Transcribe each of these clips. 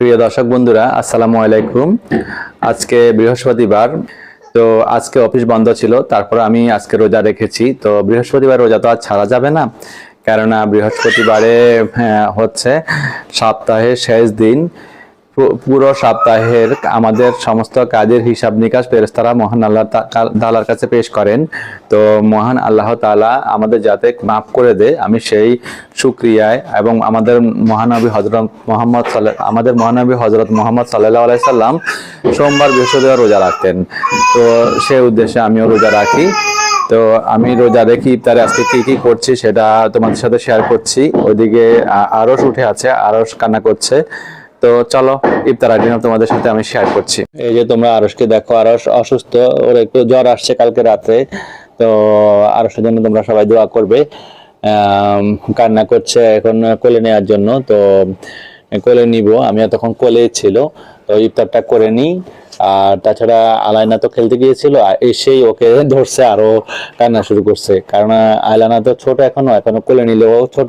প্রিয় দর্শক বন্ধুরা আসসালামু আলাইকুম। আজকে বৃহস্পতিবার তো আজকে অফিস বন্ধ ছিল তারপর আমি আজকে রোজা রেখেছি। তো বৃহস্পতিবার রোজা তো আর ছাড়া যাবে না কেননা বৃহস্পতিবারে হ্যাঁ, হচ্ছে সপ্তাহের শেষ দিন। পুরো সপ্তাহের আমাদের সমস্ত কাজের হিসাব নিকাশ ফেরেস্তারা মহান আল্লাহ তা- তাআলার কাছে পেশ করেন। তো মহান আল্লাহ তাআলা আমাদের যাতে মাফ করে দেয় আমি সেই সুক্রিয়ায় এবং আমাদের মহানবী হজরত মোহাম্মদ সাল্লাহ আমাদের মহানবী হজরত মোহাম্মদ সাল্লাহ আলাইসাল্লাম সোমবার বৃহস্পতিবার রোজা রাখতেন। তো সেই উদ্দেশ্যে আমিও রোজা রাখি। তো আমি রোজা রেখে ইফতারে আজকে কি কি করছি সেটা তোমাদের সাথে শেয়ার করছি। ওইদিকে আরস উঠে আছে আরস কান্না করছে। তো চলো, ইফতার আইডিনা তোমাদের সাথে আমি শেয়ার করছি। এই যে তোমরা আরসকে দেখো আরস অসুস্থ, ওর একটু জ্বর আসছে কালকে রাতে তো আরসের জন্য তোমরা সবাই দোয়া করবে। কান্না করছে এখন কোলে নেওয়ার জন্য। তো কোলে নিব আমি তখন কোলে ছিল। তো ইফতারটা করে নিই। আর তাছাড়া আলাইনা তো খেলতে গিয়েছিল এসেই ওকে ধরছে, আরও কান্না শুরু করছে। কারণ আলাইনা তো ছোট এখনও এখনও কোলে নিলেও ছোট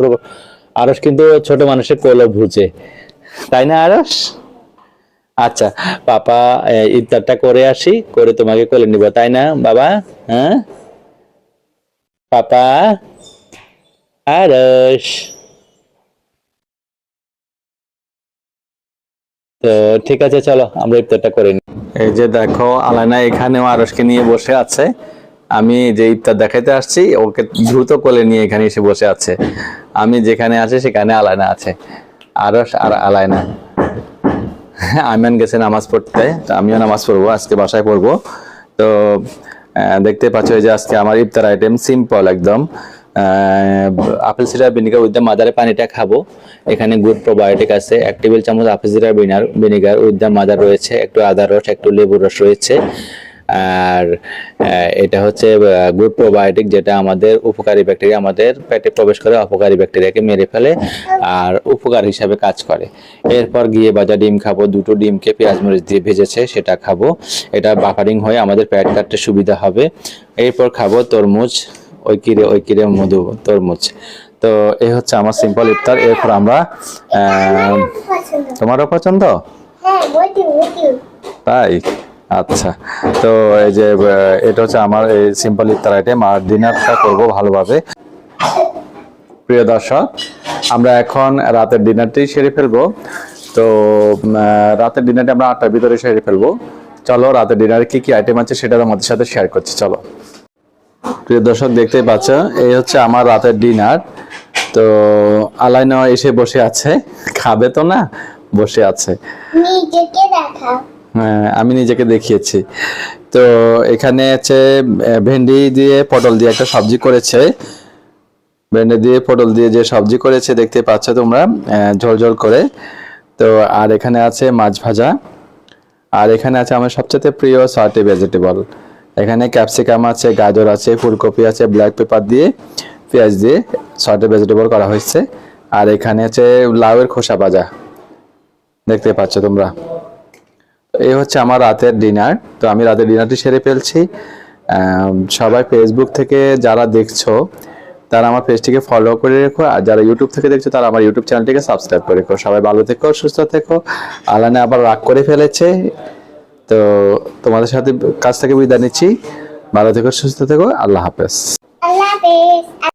আরস কিন্তু ছোট মানুষের কোলে ভুজে তাই না, আরস? আচ্ছা পাপা ইফতারটা করে আসি, করে তোমাকে কোলে নিব, তাই না, বাবা? হ্যাঁ? পাপা? আরস? তো ঠিক আছে, চলো, আমরা ইফতারটা করে নিই এই যে দেখো, আলানা এখানেও আরসকে নিয়ে বসে আছে। আমি যে ইফতার দেখাইতে আসছি, ওকে দ্রুত কোলে নিয়ে এখানে এসে বসে আছে। আমি যেখানে আছি সেখানে আলানা আছে। আরস আর আলায় আলায়না আমিয়ান গেছে নামাজ পড়তে। তো আমিও নামাজ পড়ব, আজকে বাসায় পড়ব। তো দেখতে পাচ্ছ যে আজকে আমার ইফতার আইটেম, সিম্পল একদম। Apple cider vinegar with the মাদারে পানিটা খাব। এখানে গুড প্রোবায়োটিক আছে, এক টেবিল চামচ আপেল সিডার ভিনার ভিনিগার উইথ দ্য মাদার রয়েছে, একটু আদা রস, একটু লেবুর রস রয়েছে। আর এটা হচ্ছে গুড প্রোবায়োটিক যেটা আমাদের উপকারী ব্যাকটেরিয়া আমাদের পেটে প্রবেশ করে অপকারী ব্যাকটেরিয়াকে মেরে ফেলে আর উপকার হিসাবে কাজ করে। এরপর গিয়ে বাজা ডিম খাব দুটো ডিমকে পেঁয়াজ মরিচ দিয়ে ভেজেছে সেটা খাব। এটা বাফারিং হয়ে আমাদের পেট কাটতে সুবিধা হবে। এরপর খাব তরমুজ ওই কিরে ওই কিরে মধু তরমুজ। তো এই হচ্ছে আমার সিম্পল ইফতার। এরপর আমরা তোমারও পছন্দ? হ্যাঁ তাই? আচ্ছা। তো এই যে এটা হচ্ছে আমার এই সিম্পল ইফতার আইটেম আর ডিনারটা করব ভালোভাবে। প্রিয় দর্শক আমরা এখন রাতের ডিনারটি সেরে ফেলব। তো রাতের ডিনারটি আমরা আটটার ভিতরে সেরে ফেলব। চলো রাতের ডিনারে কি কি আইটেম আছে সেটা আমাদের সাথে শেয়ার করছি চলো। প্রিয় দর্শক দেখতেই পাচ্ছ এই হচ্ছে আমার রাতের ডিনার তো আলাইনা এসে বসে আছে। খাবে তো না? বসে আছে। নিজেকে হ্যাঁ, আমি নিজেকে দেখিয়েছি। তো এখানে হচ্ছে ভেন্ডি দিয়ে পটল দিয়ে একটা সবজি করেছে। ভেন্ডি দিয়ে পটল দিয়ে যে সবজি করেছে দেখতে পাচ্ছ তোমরা আহ, ঝোল ঝোল করে। তো আর এখানে আছে মাছ ভাজা। আর এখানে আছে আমার সবচেয়ে প্রিয় সর্টি ভেজিটেবল। এখানে ক্যাপসিকাম আছে গাজর আছে ফুলকপি আছে ব্ল্যাক পেপার দিয়ে পেঁয়াজ দিয়ে সর্টি ভেজিটেবল করা হয়েছে। আর এখানে আছে লাউয়ের খোসা ভাজা। দেখতে পাচ্ছ তোমরা। এই হচ্ছে আমার রাতের ডিনার। তো আমি রাতের ডিনারটি সেরে ফেলছি। সবাই ফেসবুক থেকে যারা দেখছ, তারা আমার পেজটিকে ফলো করে রেখো। আর যারা ইউটিউব থেকে দেখছ, তারা আমার ইউটিউব চ্যানেলটিকে সাবস্ক্রাইব করে রেখো। সবাই ভালো থেকো, সুস্থ থেকো। আলানে আবার রাগ করে ফেলেছে। তো তোমাদের সাথে কাছ থেকে বিদায় নিচ্ছি। ভালো থেকো, সুস্থ থেকো। আল্লাহ হাফেজ। আল্লাহ হাফেজ।